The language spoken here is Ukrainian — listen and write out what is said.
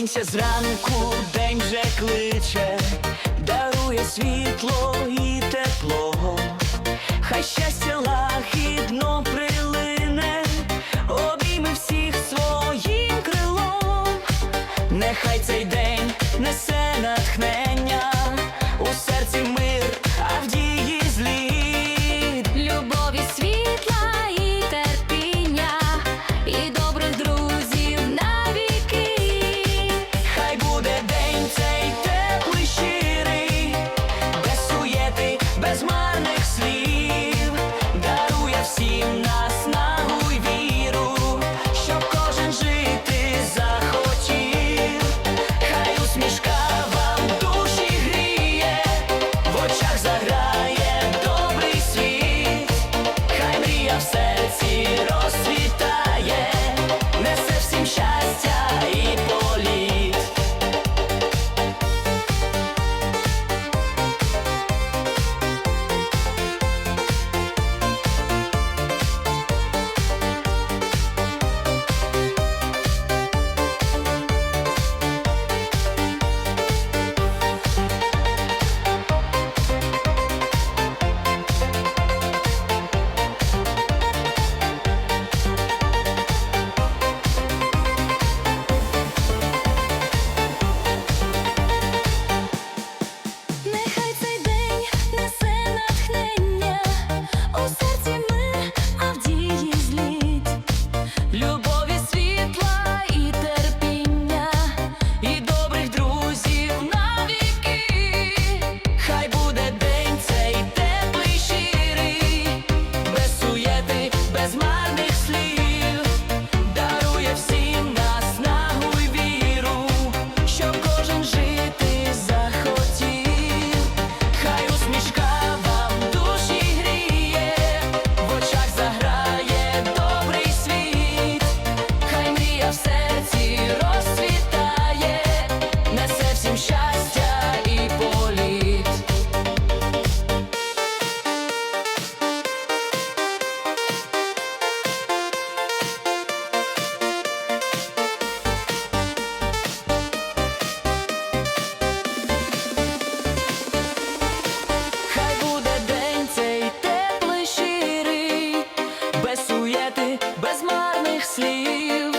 Сонця зранку день вже кличе, дарує світло. і Christmas. дарує ти без марних слів.